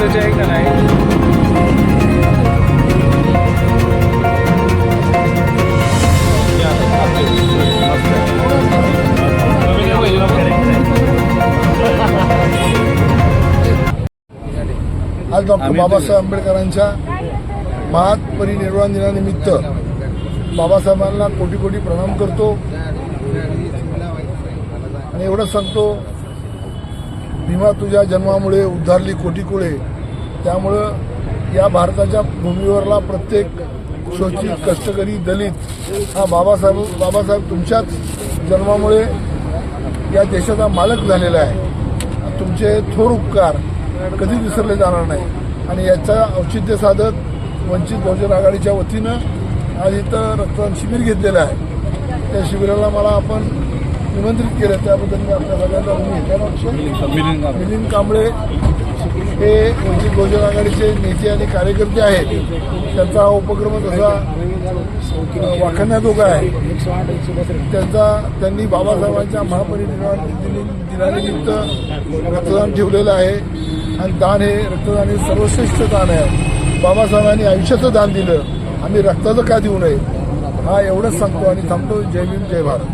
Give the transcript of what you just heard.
रक्ताचे आहे का नाही? आज डॉक्टर बाबासाहेब आंबेडकरांच्या महापरिनिर्वाण दिनानिमित्त बाबासाहेबांना कोटी कोटी प्रणाम करतो. आणि एवढंच सांगतो भीमा तुझ्या जन्मामुळे उद्धारली कोटी कुळे त्यामुळं या भारताच्या भूमीवरला प्रत्येक शोषित कष्टकरी दलित हा बाबासाहेब बाबासाहेब तुमच्याच जन्मामुळे या देशाचा मालक झालेला आहे. तुमचे थोर उपकार कधी विसरले जाणार नाही. आणि याचा औचित्य साधत वंचित बहुजन आघाडीच्या वतीनं आज इथं रक्तदान शिबिर घेतलेलं आहे. त्या शिबिराला मला आपण निमंत्रित केलं त्याबद्दल मी आपल्या नाव तुमचं? मिलिंद कांबळे. हे वंचित बहुजन आघाडीचे नेते आणि कार्यकर्ते आहेत. त्यांचा हा उपक्रम तसा अ, वाखाणण्याजोगा आहे त्यांचा त्यांनी बाबासाहेबांच्या महापरिनिर्वाण दिन- दिनानिमित्त रक्तदान ठेवलेलं आहे. आणि दान हे रक्तदान हे सर्वश्रेष्ठ दान आहे. बाबासाहेबांनी आयुष्याचं दान दिलं. आम्ही रक्ताचं का देऊ नये? हा एवढंच सांगतो आणि थांबतो. जय भीम जय भारत.